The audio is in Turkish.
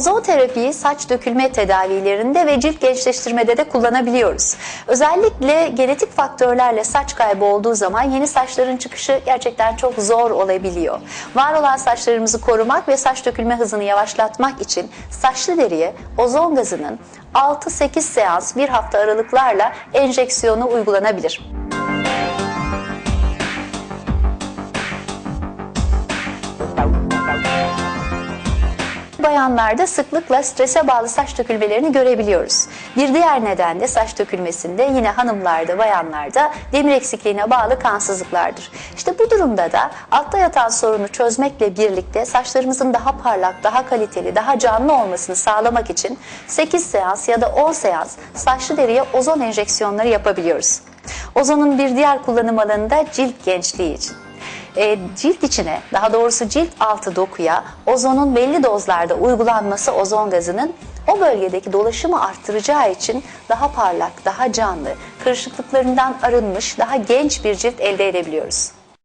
Ozon terapiyi saç dökülme tedavilerinde ve cilt gençleştirmede de kullanabiliyoruz. Özellikle genetik faktörlerle saç kaybı olduğu zaman yeni saçların çıkışı gerçekten çok zor olabiliyor. Var olan saçlarımızı korumak ve saç dökülme hızını yavaşlatmak için saçlı deriye ozon gazının 6-8 seans bir hafta aralıklarla enjeksiyonu uygulanabilir. Bayanlarda sıklıkla strese bağlı saç dökülmelerini görebiliyoruz. Bir diğer neden de saç dökülmesinde yine hanımlarda, bayanlarda demir eksikliğine bağlı kansızlıklardır. İşte bu durumda da altta yatan sorunu çözmekle birlikte saçlarımızın daha parlak, daha kaliteli, daha canlı olmasını sağlamak için 8 seans ya da 10 seans saçlı deriye ozon enjeksiyonları yapabiliyoruz. Ozonun bir diğer kullanım alanı da cilt gençliği için e, cilt içine daha doğrusu cilt altı dokuya ozonun belli dozlarda uygulanması ozon gazının o bölgedeki dolaşımı arttıracağı için daha parlak, daha canlı, kırışıklıklarından arınmış, daha genç bir cilt elde edebiliyoruz.